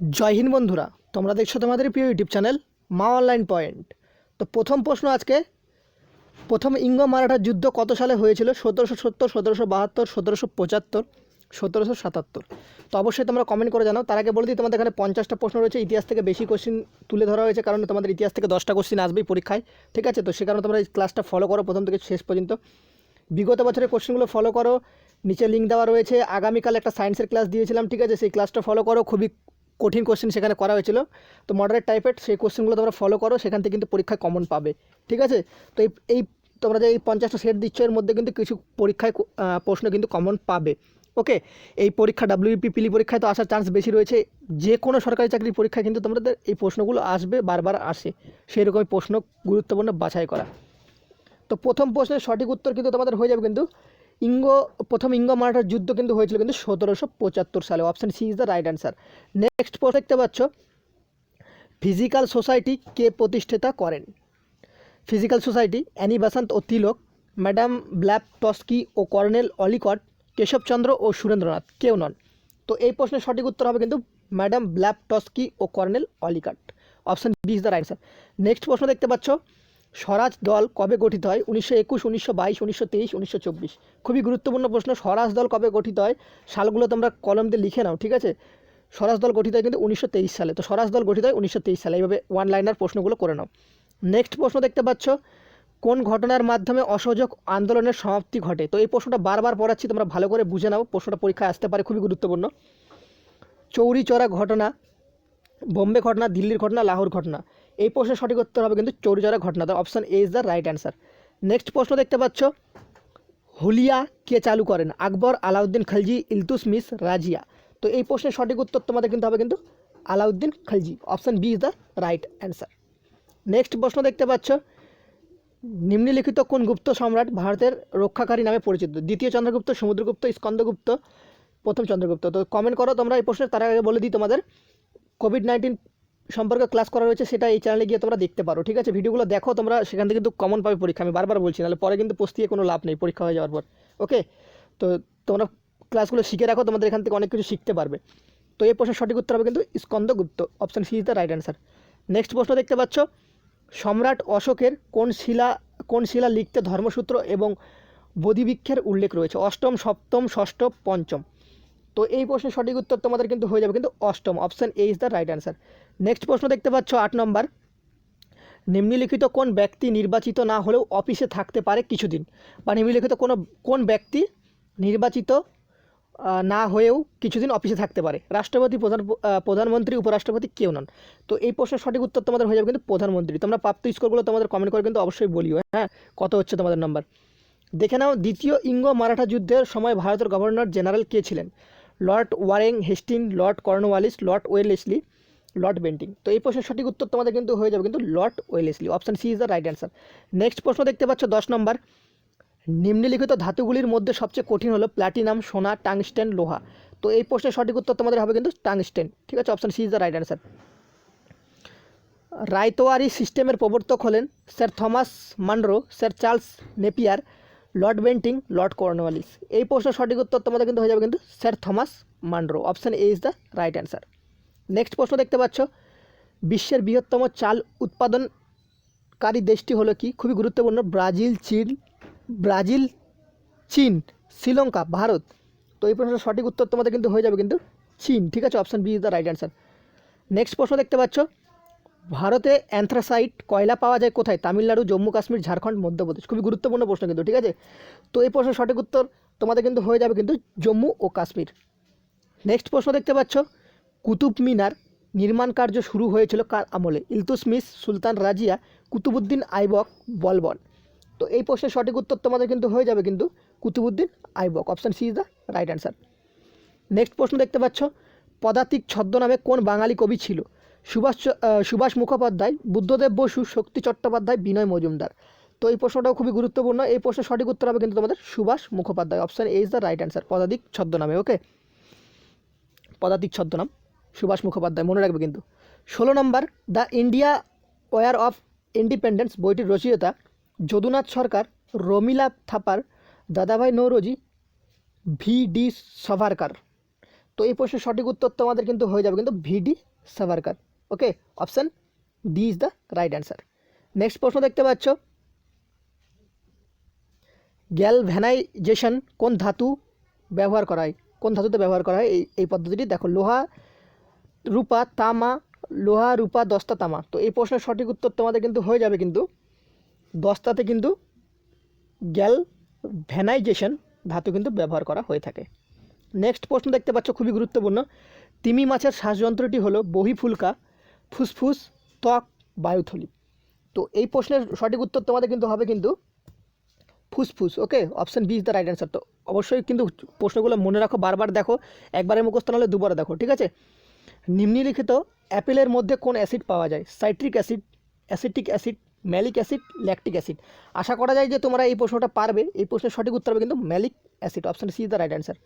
জয় হিন্দ বন্ধুরা, তোমরা দেখছ তোমাদের প্রিয় YouTube channel Maa online point. তো প্রথম প্রশ্ন আজকে, প্রথম ইঙ্গ মারাঠার যুদ্ধ কত সালে হয়েছিল? সতেরোশো সত্তর, সতেরোশো বাহাত্তর, সতেরোশো পঁচাত্তর, সতেরোশো সাতাত্তর। তো অবশ্যই তোমরা কমেন্ট করে জানাও। তার আগে বলে দিই, তোমাদের এখানে পঞ্চাশটা প্রশ্ন রয়েছে। ইতিহাস থেকে বেশি কোশ্চিন তুলে ধরা হয়েছে কারণ তোমাদের ইতিহাস থেকে দশটা কোশ্চিন আসবেই পরীক্ষায়, ঠিক আছে? তো সে কারণে তোমরা এই ক্লাসটা ফলো করো প্রথম থেকে শেষ পর্যন্ত। বিগত বছরের কোশ্চেনগুলো ফলো করো। নিচে লিঙ্ক দেওয়া রয়েছে। আগামীকাল একটা সায়েন্সের ক্লাস দিয়েছিলাম, ঠিক আছে? সেই ক্লাসটা ফলো করো। খুবই কঠিন কোশ্চেন সেখানে করা হয়েছিল। তো মডারেট টাইপের সেই কোশ্চেনগুলো তোমরা ফলো করো, সেখান থেকে কিন্তু পরীক্ষায় কমন পাবে। ঠিক আছে? তো এই এই তোমরা যে এই পঞ্চাশটা সেট দিচ্ছ, এর মধ্যে কিন্তু কিছু পরীক্ষায় প্রশ্ন কিন্তু কমন পাবে। ওকে এই পরীক্ষা ডাব্লিউপি পিলি পরীক্ষায় তো আসার চান্স বেশি রয়েছে। যে কোনো সরকারি চাকরির পরীক্ষায় কিন্তু তোমাদের এই প্রশ্নগুলো আসবে, বারবার আসে। সেই রকমই প্রশ্ন গুরুত্বপূর্ণ বাছাই করা। তো প্রথম প্রশ্নের সঠিক উত্তর কিন্তু তোমাদের হয়ে যাবে কিন্তু ইঙ্গ, প্রথম ইঙ্গ মারাঠার যুদ্ধ কিন্তু হয়েছিল কিন্তু সতেরোশো পঁচাত্তর সালে। Option C is the right answer next প্রশ্ন দেখতে পাচ্ছ। ফিজিক্যাল সোসাইটি কে প্রতিষ্ঠাতা করেন? ফিজিক্যাল সোসাইটি অ্যানি বাসান্ত ও তিলক ম্যাডাম ব্ল্যাপ টস্কি ও কর্নেল অলিকট কেশবচন্দ্র ও সুরেন্দ্রনাথ, কেউ নন। তো এই প্রশ্নের সঠিক উত্তর হবে কিন্তু madam Blavatsky O colonel Olcott option B is the right answer next প্রশ্ন দেখতে পাচ্ছ। স্বরাজ দল কবে গঠিত হয়? উনিশশো একুশ, উনিশশো বাইশ, উনিশশো তেইশ, উনিশশো চব্বিশ। খুবই গুরুত্বপূর্ণ প্রশ্ন। স্বরাজ দল কবে গঠিত হয়? সালগুলো তোমরা কলম দিয়ে লিখে নাও, ঠিক আছে? স্বরাজ দল গঠিত হয় কিন্তু উনিশশো তেইশ সালে। তো স্বরাজ দল গঠিত হয় উনিশশো তেইশ সালে। এইভাবে ওয়ান লাইনার প্রশ্নগুলো করে নাও। নেক্সট প্রশ্ন দেখতে পাচ্ছ। কোন ঘটনার মাধ্যমে অসহযোগ আন্দোলনের সমাপ্তি ঘটে? তো এই প্রশ্নটা বারবার পড়াচ্ছি, তোমরা ভালো করে বুঝে নাও। প্রশ্নটা পরীক্ষায় আসতে পারে, খুবই গুরুত্বপূর্ণ। চৌরি চড়া ঘটনা, বোম্বে ঘটনা, দিল্লির ঘটনা, লাহোর ঘটনা। এই প্রশ্নের সঠিক উত্তর হবে কিন্তু চৌরিচৌরা ঘটনা। তো option A is the right answer next প্রশ্ন দেখতে পাচ্ছ। হুলিয়া কে চালু করেন? আকবর, আলাউদ্দিন খলজি ইলতুসমিস রাজিয়া। তো এই প্রশ্নের সঠিক উত্তর তোমাদের কিন্তু হবে কিন্তু Alauddin Khalji. Option B is the right answer next প্রশ্ন দেখতে পাচ্ছ। নিম্নলিখিত কোন গুপ্ত সম্রাট ভারতের রক্ষাকারী নামে পরিচিত? দ্বিতীয় চন্দ্রগুপ্ত, সমুদ্রগুপ্ত, স্কন্দগুপ্ত, প্রথম চন্দ্রগুপ্ত। তো কমেন্ট করো, তোমরা এই প্রশ্নের তার আগে বলে দিই তোমাদের। কোভিড নাইন্টিন সম্পর্কে ক্লাস করা রয়েছে, সেটা এই চ্যানেলে গিয়ে তোমরা দেখতে পারো, ঠিক আছে? ভিডিওগুলো দেখো, তোমরা সেখান থেকে কিন্তু কমন পাবে পরীক্ষা, আমি বারবার বলছি, নাহলে পরে কিন্তু পোস্তিয়ে কোনো লাভ নেই, পরীক্ষা হয়ে যাওয়ার পর ওকে তো তোমরা ক্লাসগুলো শিখে রাখো, তোমাদের এখান থেকে অনেক কিছু শিখতে পারবে। তো এই প্রশ্নের সঠিক উত্তর হবে কিন্তু Skandagupta option C is the right answer next প্রশ্ন দেখতে পাচ্ছ, সম্রাট অশোকের কোন শিলা কোন শিলা লিখতে ধর্মসূত্র এবং বোধিবৃক্ষের উল্লেখ রয়েছে? অষ্টম, সপ্তম, ষষ্ঠ, পঞ্চম। তো এই প্রশ্নের সঠিক উত্তর তোমাদের কিন্তু হয়ে যাবে কিন্তু অষ্টম। Option A is the right answer next প্রশ্ন দেখতে পাচ্ছ আট নম্বর। নিম্নলিখিত কোন ব্যক্তি নির্বাচিত না হলেও অফিসে থাকতে পারে কিছুদিন? বা নিম্নলিখিত কোনো, কোন ব্যক্তি নির্বাচিত না হয়েও কিছুদিন অফিসে থাকতে পারে? রাষ্ট্রপতি, প্রধান প্রধানমন্ত্রী, উপরাষ্ট্রপতি কেউ নন। তো এই প্রশ্নের সঠিক উত্তর তোমাদের হয়ে যাবে কিন্তু প্রধানমন্ত্রী। তোমরা প্রাপ্ত স্কোরগুলো তোমাদের কমেন্ট করে কিন্তু অবশ্যই বলিও হ্যাঁ? কত হচ্ছে তোমাদের নাম্বার দেখে নাও, দ্বিতীয় ইঙ্গ মারাঠা যুদ্ধের সময় ভারতের গভর্নর জেনারেল কে ছিলেন? Lord Warren Hastings, lord Cornwallis, lord Wellesley, lord Bentinck. তো এই প্রশ্নের সঠিক উত্তর তোমাদের কিন্তু হয়ে যাবে কিন্তু lord Wellesley. Option C is the right answer. Next প্রশ্ন দেখতে পাচ্ছ দশ নম্বর। নিম্নলিখিত ধাতুগুলির মধ্যে সবচেয়ে কঠিন হলো প্ল্যাটিনাম সোনা, টাংস্টেন, লোহা। তো এই প্রশ্নের সঠিক উত্তর তোমাদের হবে কিন্তু টাংস্টেন। ঠিক আছে, option C is the right answer. Ryotwari সিস্টেমের প্রবর্তক হলেন sir Thomas Munro, sir Charles Napier lord Bentinck, lord Cornwallis. এই প্রশ্নের সঠিক উত্তর তোমাদের কিন্তু হয়ে যাবে কিন্তু sir Thomas Munro. Option A is the right answer. Next প্রশ্ন দেখতে পাচ্ছ। বিশ্বের বৃহত্তম চাল উৎপাদনকারী দেশটি হলো কি? খুবই গুরুত্বপূর্ণ। ব্রাজিল, চীন ব্রাজিল, চীন, শ্রীলঙ্কা, ভারত। তো এই প্রশ্নের সঠিক উত্তর তোমাদের কিন্তু হয়ে যাবে কিন্তু চীন। ঠিক আছে, option B is the right answer. Next প্রশ্ন দেখতে পাচ্ছ। ভারতে অ্যান্থ্রাসাইট কয়লা পাওয়া যায় কোথায়? তামিলনাড়ু, জম্মু, কাশ্মীর, ঝাড়খণ্ড, মধ্যপ্রদেশ। খুবই গুরুত্বপূর্ণ প্রশ্ন কিন্তু, ঠিক আছে? তো এই প্রশ্নের সঠিক উত্তর তোমাদের কিন্তু হয়ে যাবে কিন্তু জম্মু ও কাশ্মীর। নেক্সট প্রশ্ন দেখতে পাচ্ছ। কুতুব মিনার নির্মাণ কার্য শুরু হয়েছিল কার আমলে? ইলতুসমিস সুলতান রাজিয়া, কুতুবুদ্দিন আইবক, বলবন। তো এই প্রশ্নের সঠিক উত্তর তোমাদের কিন্তু হয়ে যাবে কিন্তু Qutubuddin Aibak. Option C is the right answer next প্রশ্ন দেখতে পাচ্ছ। পদাতিক ছদ্মনামে কোন বাঙালি কবি ছিল? সুভাষ সুভাষ মুখোপাধ্যায়, বুদ্ধদেব বসু, শক্তি চট্টোপাধ্যায়, বিনয় মজুমদার। তো এই প্রশ্নটাও খুবই গুরুত্বপূর্ণ। এই প্রশ্নের সঠিক উত্তর হবে কিন্তু তোমাদের Subhash Mukhopadhyay. Option A is the right answer Padatik ছদ্মনামে ওকে পদাতিক ছদ্মনাম, সুভাষ মুখোপাধ্যায়, মনে রাখবে কিন্তু। ষোলো নম্বর the India war of independence বইটির রচয়িতা যদুনাথ সরকার, রমিলা থাপার, দাদাভাই নৌরোজি, ভি ডি সভারকার। তো এই প্রশ্নের সঠিক উত্তর তোমাদের কিন্তু হয়ে যাবে কিন্তু VD Savarkar. Okay option D is the right answer next প্রশ্ন দেখতে পাচ্ছ। গ্যালভ্যানাইজেশন কোন ধাতু ব্যবহার করা হয়? কোন ধাতুতে ব্যবহার করা হয়? এই এই পদ্ধতিটি দেখো। লোহা রূপা তামা, লোহা রূপা দস্তা তামা। তো এই প্রশ্নের সঠিক উত্তর তোমাদের কিন্তু হয়ে যাবে কিন্তু দস্তাতে কিন্তু গ্যাল ভ্যানাইজেশন ধাতু কিন্তু ব্যবহার করা হয়ে থাকে। নেক্সট প্রশ্ন দেখতে পাচ্ছ, খুবই গুরুত্বপূর্ণ। তিমি মাছের শ্বাসযন্ত্রটি হলো বহিফুলকা। ফুসফুস, ত্বক বায়ুথলি তো এই প্রশ্নের সঠিক উত্তর তোমাদের কিন্তু হবে কিন্তু ফুসফুস okay option B is the right answer তো অবশ্যই কিন্তু প্রশ্নগুলো মনে রাখো, বারবার দেখো, একবারে মুখস্থ নাহলে দুবার দেখো, ঠিক আছে? নিম্নলিখিত অ্যাপেলের মধ্যে কোন অ্যাসিড পাওয়া যায়? Citric acid, acetic acid, malic acid, lactic acid. আশা করা যায় যে তোমরা এই প্রশ্নটা পারবে, এই প্রশ্নের সঠিক উত্তর হবে কিন্তু malic acid option C is the right answer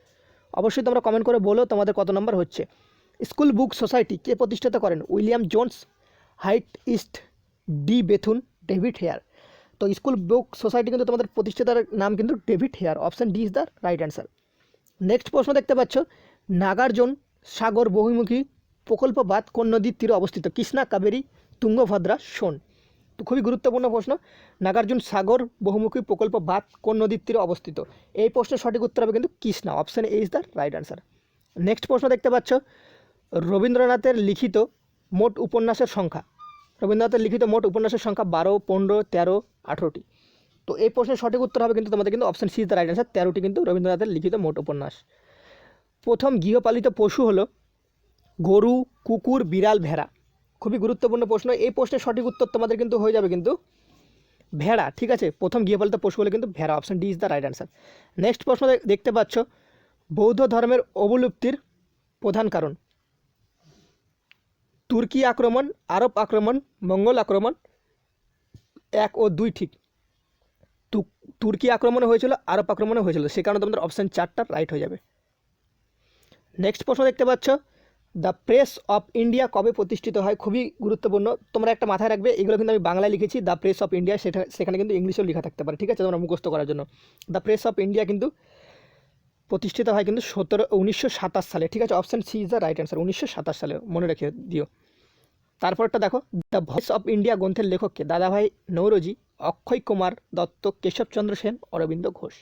অবশ্যই তোমরা কমেন্ট করে বলো তোমাদের কত নম্বর হচ্ছে। স্কুল বুক সোসাইটি কে প্রতিষ্ঠিত করেন? William Jones, Hyde East D Bethune, David Hare. তো স্কুল বুক সোসাইটি কিন্তু তোমাদের প্রতিষ্ঠাতার নাম কিন্তু David Hare. Option D is the right answer. Next প্রশ্ন দেখতে পাচ্ছ, নাগার্জুন সাগর বহুমুখী প্রকল্প বাদ কোন নদীর তীরে অবস্থিত? কৃষ্ণা, কাবেরী, তুঙ্গভদ্রা, সোন। তো খুবই গুরুত্বপূর্ণ প্রশ্ন, নাগার্জুন সাগর বহুমুখী প্রকল্প বাদ কোন নদীর তীরে অবস্থিত? এই প্রশ্নের সঠিক উত্তর হবে কিন্তু Krishna. Option A is the right answer. Next প্রশ্ন দেখতে পাচ্ছ রবীন্দ্রনাথের লিখিত মোট উপন্যাসের সংখ্যা। রবীন্দ্রনাথের লিখিত মোট উপন্যাসের সংখ্যা বারো, পনেরো, তেরো, আঠেরোটি। তো এই প্রশ্নের সঠিক উত্তর হবে কিন্তু তোমাদের কিন্তু option C the right answer তেরোটি কিন্তু রবীন্দ্রনাথের লিখিত মোট উপন্যাস। প্রথম গৃহপালিত পশু হলো গরু, কুকুর, বিড়াল, ভেড়া। খুবই গুরুত্বপূর্ণ প্রশ্ন, এই প্রশ্নের সঠিক উত্তর তোমাদের কিন্তু হয়ে যাবে কিন্তু ভেড়া, ঠিক আছে? প্রথম গৃহপালিত পশু হলো কিন্তু ভেড়া option D is the right answer next প্রশ্ন দেখতে পাচ্ছ, বৌদ্ধ ধর্মের অবলুপ্তির প্রধান কারণ। তুর্কি আক্রমণ, আরব আক্রমণ, মঙ্গল আক্রমণ, এক ও দুই ঠিক। তুর্কি আক্রমণে হয়েছিল, আরব আক্রমণে হয়েছিল। সে কারণে তোমাদের অপশান চারটা রাইট হয়ে যাবে। নেক্সট প্রশ্ন দেখতে পাচ্ছ দ্য প্রেস অফ ইন্ডিয়া কবে প্রতিষ্ঠিত হয়? খুবই গুরুত্বপূর্ণ। তোমরা একটা মাথায় রাখবে, এগুলো কিন্তু আমি বাংলায় লিখেছি। দ্য প্রেস অফ ইন্ডিয়া সেটা, সেখানে কিন্তু ইংলিশেও লেখা থাকতে পারে, ঠিক আছে? তোমরা মুখস্থ করার জন্য। দ্য প্রেস অফ ইন্ডিয়া কিন্তু প্রতিষ্ঠিত হয় কিন্তু সতেরো, উনিশশো সাতাশ সালে, ঠিক আছে? Option C is the right answer উনিশশো সাতাশ সালে, মনে রেখে দিও। তারপরটা দেখো, দ্য ভয়েস অফ ইন্ডিয়া গ্রন্থের লেখককে দাদাভাই নৌরজি, অক্ষয় কুমার দত্ত কেশবচন্দ্র সেন, অরবিন্দ ঘোষ।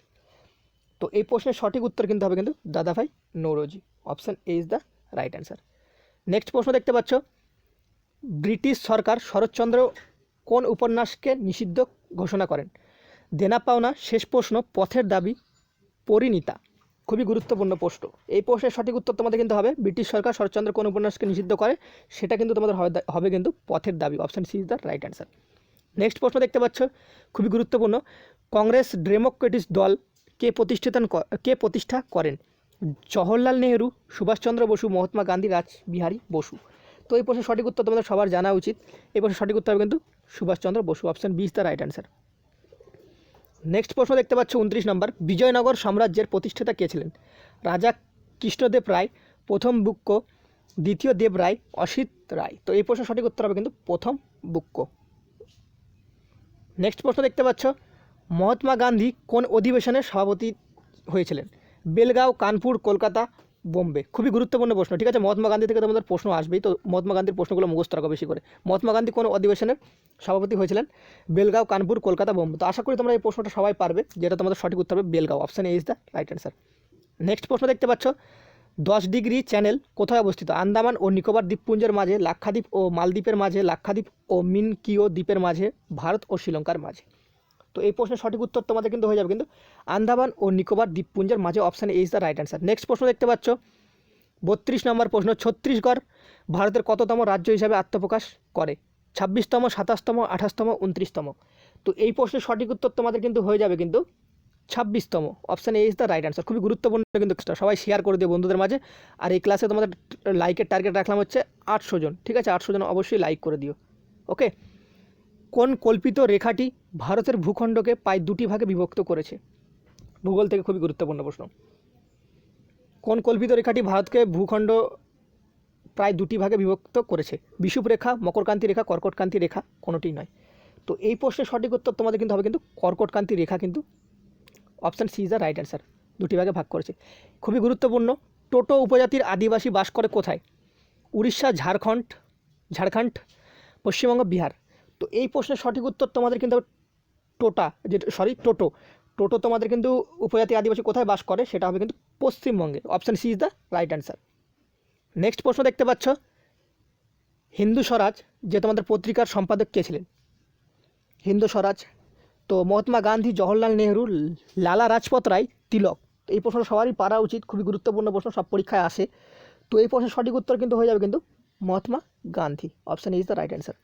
তো এই প্রশ্নের সঠিক উত্তর কিন্তু হবে কিন্তু Dadabhai Naoroji, option A is the right answer. Next প্রশ্ন দেখতে পাচ্ছ, ব্রিটিশ সরকার শরৎচন্দ্র কোন উপন্যাসকে নিষিদ্ধ ঘোষণা করেন? দেনা পাওনা, শেষ প্রশ্ন, পথের দাবি, পরিণীতা। খুবই গুরুত্বপূর্ণ প্রশ্ন। এই প্রশ্নের সঠিক উত্তর তোমাদের কিন্তু হবে, ব্রিটিশ সরকার শরৎচন্দ্র কোন উপন্যাসকে নিষিদ্ধ করে, সেটা কিন্তু তোমাদের হবে কিন্তু Pather Dabi option C is the right answer next প্রশ্ন দেখতে পাচ্ছ, খুবই গুরুত্বপূর্ণ, কংগ্রেস ডেমোক্রেটিস দল কে প্রতিষ্ঠিতন ক- প্রতিষ্ঠা করেন? জওহরলাল নেহেরু, সুভাষচন্দ্র বসু, মহাত্মা গান্ধী, রাজবিহারী বসু। তো এই প্রশ্নের সঠিক উত্তর তোমাদের সবার জানা উচিত। এই প্রশ্নের সঠিক উত্তর হবে কিন্তু Subhash Chandra Bose option B is the right answer next প্রশ্ন দেখতে পাচ্ছ উনত্রিশ নম্বর। বিজয়নগর সাম্রাজ্যের প্রতিষ্ঠাতা কে ছিলেন? রাজা কৃষ্ণদেব রায়, প্রথম বুক্ক, দ্বিতীয় দেব রায়, অসিত রায়। তো এই প্রশ্ন সঠিক উত্তর হবে কিন্তু প্রথম বুক্ক। নেক্সট প্রশ্ন দেখতে পাচ্ছ, মহাত্মা গান্ধী কোন অধিবেশনের সভাপতি হয়েছিলেন? বেলগাঁও, কানপুর, কলকাতা বোম্বে। খুবই গুরুত্বপূর্ণ প্রশ্ন, ঠিক আছে? মহাত্মা গান্ধী থেকে তোমাদের প্রশ্ন আসবেই, তো মহাত্মা গান্ধীর প্রশ্নগুলো মুখস্থ রাখো বেশি করে। মহাত্মা গান্ধী কোন অধিবেশনের সভাপতি হয়েছিলেন? বেলগাঁও, কানপুর, কলকাতা, বোম্বে। তো আশা করি তোমরা এই প্রশ্নটা সবাই পারবে, যেটা তোমাদের সঠিক উত্তর হবে Belgaum. Option A is the right answer next প্রশ্ন দেখতে পাচ্ছ। দশ ডিগ্রি চ্যানেল কোথায় অবস্থিত? আন্দামান ও নিকোবর দ্বীপপুঞ্জের মাঝে, লাক্ষাদ্বীপ ও মালদ্বীপের মাঝে, লাক্ষাদ্বীপ ও মিনকিও দ্বীপের মাঝে, ভারত ও শ্রীলঙ্কার মাঝে। তো এই প্রশ্নের সঠিক উত্তর তোমাদের কিন্তু হয়ে যাবে। কিন্তু আন্দামান ও নিকোবর দ্বীপপুঞ্জের মাঝে option A is the right answer next প্রশ্ন দেখতে পাচ্ছ। বত্রিশ নম্বর প্রশ্ন, ছত্তিশগড় ভারতের কততম রাজ্য হিসাবে আত্মপ্রকাশ করে? ছাব্বিশতম, সাতাশতম, আঠাশতম, উনত্রিশতম। তো এই প্রশ্নের সঠিক উত্তর তোমাদের কিন্তু হয়ে যাবে কিন্তু ছাব্বিশতম। Option A is the right answer খুবই গুরুত্বপূর্ণ কিন্তু সবাই শেয়ার করে দিও বন্ধুদের মাঝে। আর এই ক্লাসে তোমাদের লাইকের টার্গেট রাখলাম হচ্ছে আটশো জন। ঠিক আছে? আটশো জন অবশ্যই লাইক করে দিও। ওকে কোন কল্পিত রেখাটি ভারতের ভূখণ্ডকে প্রায় দুটি ভাগে বিভক্ত করেছে? ভূগোল থেকে খুবই গুরুত্বপূর্ণ প্রশ্ন। কোন কল্পিত রেখাটি ভারতকে ভূখণ্ড প্রায় দুটি ভাগে বিভক্ত করেছে? বিষুব রেখা, মকরকান্তি রেখা, কর্কটকান্তি রেখা কোনোটিই নয়। তো এই প্রশ্নের সঠিক উত্তর তোমাদের কিন্তু হবে কিন্তু কর্কটকান্তি রেখা কিন্তু option C is the right answer দুটি ভাগে ভাগ করেছে। খুবই গুরুত্বপূর্ণ। টোটো উপজাতির আদিবাসী বাস করে কোথায়? উড়িষ্যা, ঝাড়খণ্ড ঝাড়খণ্ড, পশ্চিমবঙ্গ, বিহার। তো এই প্রশ্নের সঠিক উত্তর তোমাদের কিন্তু টোটা, যে সরি টোটো। টোটো তোমাদের কিন্তু উপজাতি আদিবাসী কোথায় বাস করে সেটা হবে কিন্তু পশ্চিমবঙ্গে। Option C is the right answer next প্রশ্ন দেখতে পাচ্ছ। হিন্দু স্বরাজ, যে তোমাদের পত্রিকার সম্পাদক কে ছিলেন? হিন্দু স্বরাজ, তো মহাত্মা গান্ধী, জওহরলাল নেহরু, লালা রাজপথ রায়, তিলক। এই প্রশ্ন সবারই পারা উচিত, খুবই গুরুত্বপূর্ণ প্রশ্ন, সব পরীক্ষায় আসে। তো এই প্রশ্নের সঠিক উত্তর কিন্তু হয়ে যাবে কিন্তু Mahatma Gandhi. Option is the right answer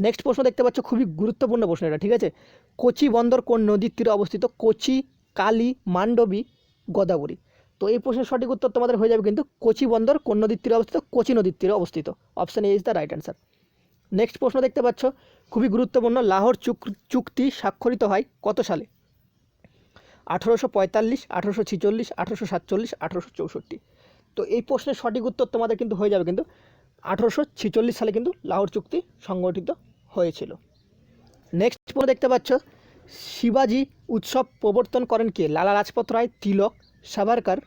next প্রশ্ন দেখতে পাচ্ছ, খুবই গুরুত্বপূর্ণ প্রশ্ন এটা, ঠিক আছে? কোচি বন্দর কোন নদীর তীরে অবস্থিত? কোচি, কালী, মান্ডবী, গোদাবরী। তো এই প্রশ্নের সঠিক উত্তর তোমাদের হয়ে যাবে কিন্তু কোচি বন্দর কোন নদীর তীরে অবস্থিত? কোচি নদীর তীরে অবস্থিত। Option A is the right answer next প্রশ্ন দেখতে পাচ্ছ, খুবই গুরুত্বপূর্ণ, লাহোর চুক- চুক্তি স্বাক্ষরিত হয় কত সালে? আঠেরোশো পঁয়তাল্লিশ, আঠেরোশো ছিচল্লিশ, আঠেরোশো সাতচল্লিশ, আঠেরোশো চৌষট্টি। তো এই প্রশ্নের সঠিক উত্তর তোমাদের কিন্তু হয়ে যাবে কিন্তু আঠেরোশো সালে কিন্তু লাহোর চুক্তি সংগঠিত হয়েছিল। নেক্সট প্রশ্ন দেখতে পাচ্ছ, শিবাজি উৎসব প্রবর্তন করেন কে? লালা লাজপত রায়, তিলক, সাভারকার,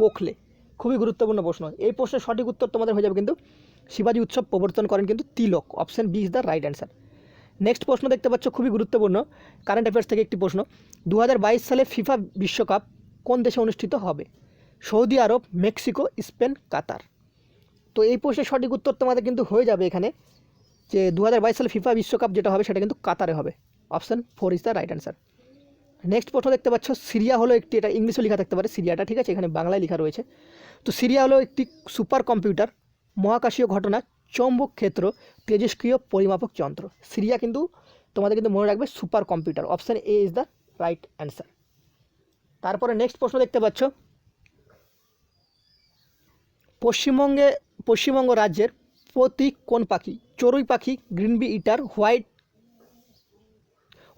গোখলে। খুবই গুরুত্বপূর্ণ প্রশ্ন। এই প্রশ্নের সঠিক উত্তর তোমাদের হয়ে যাবে কিন্তু শিবাজি উৎসব প্রবর্তন করেন কিন্তু Tilak. Option B is the right answer next প্রশ্ন দেখতে পাচ্ছ, খুবই গুরুত্বপূর্ণ। কারেন্ট অ্যাফেয়ার্স থেকে একটি প্রশ্ন। দু হাজার বাইশ সালে ফিফা বিশ্বকাপ কোন দেশে অনুষ্ঠিত হবে? Saudi Arab, Mexico, Spain, Qatar. তো এই প্রশ্নের সঠিক উত্তর তোমাদের কিন্তু হয়ে যাবে এখানে, যে দু হাজার বাইশ সালে ফিফা বিশ্বকাপ যেটা হবে সেটা কিন্তু কাতারে হবে। Option four is the right answer next প্রশ্ন দেখতে পাচ্ছ, সিরিয়া হলো একটি, এটা ইংলিশে লেখা থাকতে পারে, সিরিয়াটা, ঠিক আছে? এখানে বাংলায় লেখা রয়েছে। তো সিরিয়া হলো একটি সুপার কম্পিউটার, মহাকাশীয় ঘটনা, চৌম্বক ক্ষেত্র তেজস্ক্রিয় পরিমাপক যন্ত্র। সিরিয়া কিন্তু তোমাদের কিন্তু মনে রাখবে super computer option A is the right answer তারপরে নেক্সট প্রশ্ন দেখতে পাচ্ছ, পশ্চিমবঙ্গে পশ্চিমবঙ্গ রাজ্যের প্রতীক কোন পাখি? চড়ুই পাখি green bee eater white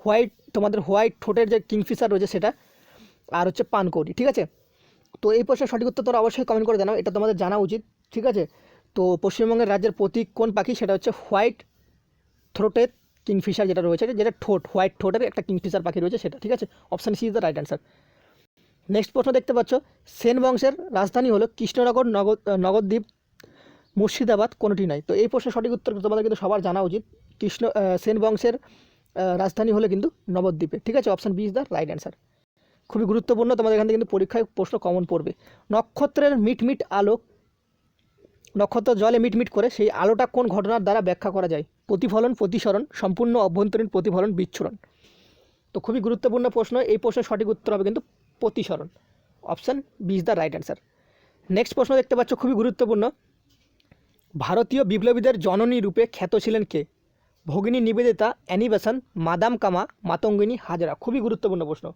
white তোমাদের হোয়াইট ঠোঁটের যে কিংফিশার রয়েছে সেটা, আর হচ্ছে পানকৌড়ি, ঠিক আছে? তো এই প্রশ্নের সঠিক উত্তর তোমরা অবশ্যই কমেন্ট করে জানাও, এটা তোমাদের জানা উচিত, ঠিক আছে? তো পশ্চিমবঙ্গের রাজ্যের প্রতীক কোন পাখি? সেটা হচ্ছে হোয়াইট থ্রোটের কিংফিশার যেটা রয়েছে, যেটা ঠোঁট হোয়াইট ঠোঁটের একটা কিংফিশার পাখি রয়েছে সেটা, ঠিক আছে? Option C is the right answer next প্রশ্ন দেখতে পাচ্ছ সেন বংশের রাজধানী হলো কৃষ্ণনগর নগর নগরদ্বীপ মুর্শিদাবাদ কোনোটি নয় তো এই প্রশ্নের সঠিক উত্তর তোমাদের কিন্তু সবার জানা উচিত। কৃষ্ণ সেন বংশের রাজধানী হলে কিন্তু নবদ্বীপে। ঠিক আছে? Option B is the right answer খুবই গুরুত্বপূর্ণ। তোমাদের এখান থেকে কিন্তু পরীক্ষায় প্রশ্ন কমন পড়বে। নক্ষত্রের মিটমিট আলো, নক্ষত্র জলে মিটমিট করে সেই আলোটা কোন ঘটনার দ্বারা ব্যাখ্যা করা যায়? প্রতিফলন, প্রতিসরণ, সম্পূর্ণ অভ্যন্তরীণ প্রতিফলন, বিচ্ছুরণ। তো খুবই গুরুত্বপূর্ণ প্রশ্ন। এই প্রশ্নের সঠিক উত্তর হবে কিন্তু প্রতিসরণ। Option B is the right answer next প্রশ্ন দেখতে পাচ্ছ, খুবই গুরুত্বপূর্ণ। ভারতীয় বিপ্লবীদের জননী রূপে খ্যাত ছিলেন কে? ভগিনী নিবেদিতা অ্যানিবেশন মাদাম কামা, মাতঙ্গিনী হাজরা। খুবই গুরুত্বপূর্ণ প্রশ্ন।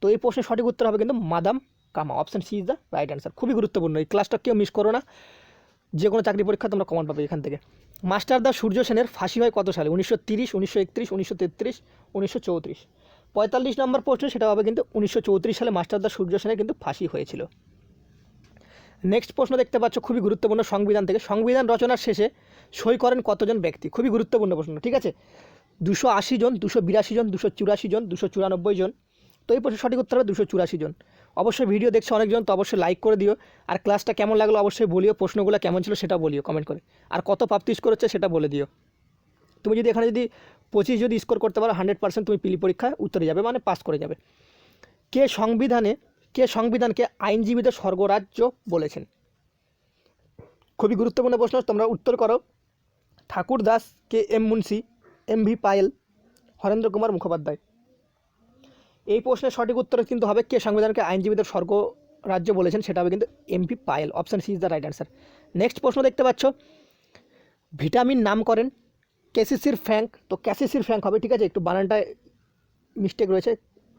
তো এই প্রশ্নের সঠিক উত্তর হবে কিন্তু madam Cama. Option C is the right answer খুবই গুরুত্বপূর্ণ। এই ক্লাসটা কেউ মিস করো না। যে কোনো চাকরি পরীক্ষা তোমরা কমন পাবে এখান থেকে। মাস্টারদা সূর্য সেনের ফাঁসি হয় কত সালে? উনিশশো তিরিশ, উনিশশো একত্রিশ, উনিশশো তেত্রিশ, উনিশশো চৌত্রিশ। পঁয়তাল্লিশ নম্বর প্রশ্ন সেটা হবে কিন্তু উনিশশো চৌত্রিশ সালে মাস্টারদা সূর্য সেনের কিন্তু ফাঁসি হয়েছিল। নেক্সট প্রশ্ন দেখতে পাচ্ছ, খুবই গুরুত্বপূর্ণ সংবিধান থেকে। সংবিধান রচনার শেষে সই করেন কতজন ব্যক্তি? খুবই গুরুত্বপূর্ণ প্রশ্ন, ঠিক আছে? দুশো আশি জন, দুশো বিরাশি জন, দুশো চুরাশি জন, দুশো চুরানব্বই জন। তো এই প্রশ্নের সঠিক উত্তর হবে দুশো চুরাশি জন। অবশ্যই ভিডিও দেখছে অনেকজন, তো অবশ্যই লাইক করে দিও। আর ক্লাসটা কেমন লাগল অবশ্যই বলিও, প্রশ্নগুলো কেমন ছিল সেটা বলিও কমেন্ট করে। আর কত প্রাপ্তি স্কোর হচ্ছে সেটা বলে দিও। তুমি যদি এখানে যদি পঁচিশ যদি স্কোর করতে পারো হান্ড্রেড পার্সেন্ট তুমি পিলি পরীক্ষায় উত্তরে যাবে মানে পাস করে যাবে। কে সংবিধানে কে সংবিধানকে আইনজীবীদের স্বর্গরাজ্য বলেছেন? খুবই গুরুত্বপূর্ণ প্রশ্ন, তোমরা উত্তর করো। Thakur Das K M Munshi, M V Pylee, Harendra Kumar Mukhopadhyay. এই প্রশ্নের সঠিক উত্তর কিন্তু হবে কে সংবিধানকে আইনজীবীদের স্বর্গ রাজ্য বলেছেন, সেটা হবে কিন্তু MP Pylee. Option C is the right answer. Next প্রশ্ন দেখতে পাচ্ছ। ভিটামিন নাম করেন, ক্যাসিসির ফ্যাঙ্ক। তো ক্যাসিসির ফ্যাঙ্ক হবে, ঠিক আছে? একটু বানানটায় মিস্টেক রয়েছে।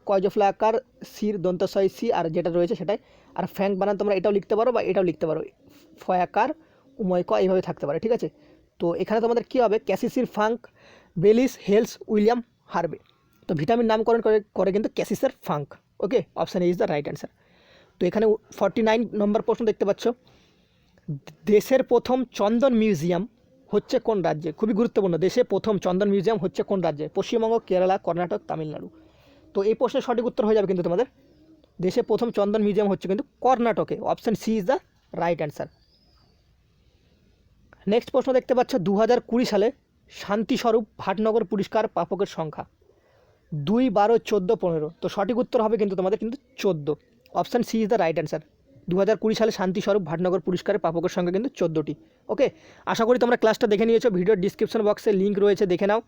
কয়জফ্লাকার সির, দন্তশয়, সি, আর যেটা রয়েছে সেটাই। আর ফ্যাঙ্ক বানান তোমরা এটাও লিখতে পারো বা এটাও লিখতে পারো। ফয়াকার উময় ক, এইভাবে থাকতে পারে, ঠিক আছে? তো এখানে তোমাদের কী হবে? ক্যাসিসির Funk, Bayliss, Hales, William, Harvey. তো ভিটামিন নামকরণ করে করে কিন্তু ক্যাসিসের Funk, okay? Option is the right answer. তো এখানে ফর্টি নাইন নম্বর প্রশ্ন দেখতে পাচ্ছ। দেশের প্রথম চন্দন মিউজিয়াম হচ্ছে কোন রাজ্যে? খুবই গুরুত্বপূর্ণ। দেশে প্রথম চন্দন মিউজিয়াম হচ্ছে কোন রাজ্যে? পশ্চিমবঙ্গ, কেরালা, কর্ণাটক, তামিলনাড়ু। তো এই প্রশ্নের সঠিক উত্তর হয়ে যাবে কিন্তু তোমাদের। দেশে প্রথম চন্দন মিউজিয়াম হচ্ছে কিন্তু কর্ণাটকে। Option C is the right answer. Next প্রশ্ন দেখতে পাচ্ছ দু হাজার কুড়ি সালে শান্তিস্বরূপ ভাটনগর পুরস্কার প্রাপকের সংখ্যা। দুই বারো চোদ্দ পনেরো। তো সঠিক উত্তর হবে কিন্তু তোমাদের কিন্তু চোদ্দ। Option C is the right answer. দু হাজার কুড়ি সালে শান্তিস্বরূপ ভাটনগর পুরস্কারের প্রাপকের সংখ্যা কিন্তু চোদ্দোটি। ওকে, আশা করি তোমরা ক্লাসটা দেখে নিয়েছো। ভিডিওর ডিসক্রিপশন বক্সে লিঙ্ক রয়েছে, দেখে নাও।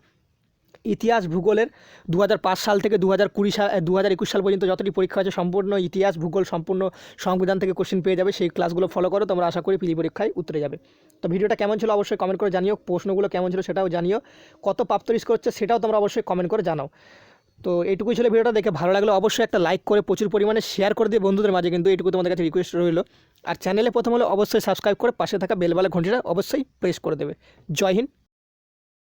ইতিহাস ভূগোলের দু হাজার পাঁচ সাল থেকে দু হাজার কুড়ি সাল দু হাজার একুশ সাল পর্যন্ত যতটি পরীক্ষা আছে সম্পূর্ণ ইতিহাস, ভূগোল, সম্পূর্ণ সংবিধান থেকে কোশ্চেন পেয়ে যাবে। সেই ক্লাসগুলো ফলো করো, তোমরা আশা করি পিলি পরীক্ষায় উতরে যাবে। তো ভিডিওটা কেমন ছিল অবশ্যই কমেন্ট করে জানিও, প্রশ্নগুলো কেমন ছিল সেটাও জানিও। কত প্রাপ্ত রিস্ক হচ্ছে সেটাও তোমরা অবশ্যই কমেন্ট করে জানাও। তো এইটুকুই ছিল ভিডিওটা দেখে ভালো লাগলে অবশ্যই একটা লাইক করে প্রচুর পরিমাণে শেয়ার করে দিয়ে বন্ধুদের মাঝে, কিন্তু এইটুকু তোমাদের কাছে রিকোয়েস্ট রইল। আর চ্যানেলে প্রথম হলে অবশ্যই সাবস্ক্রাইব করে পাশে থাকা বেলবেলা ঘন্টিটা অবশ্যই প্রেস করে দেবে। জয় হিন্দ।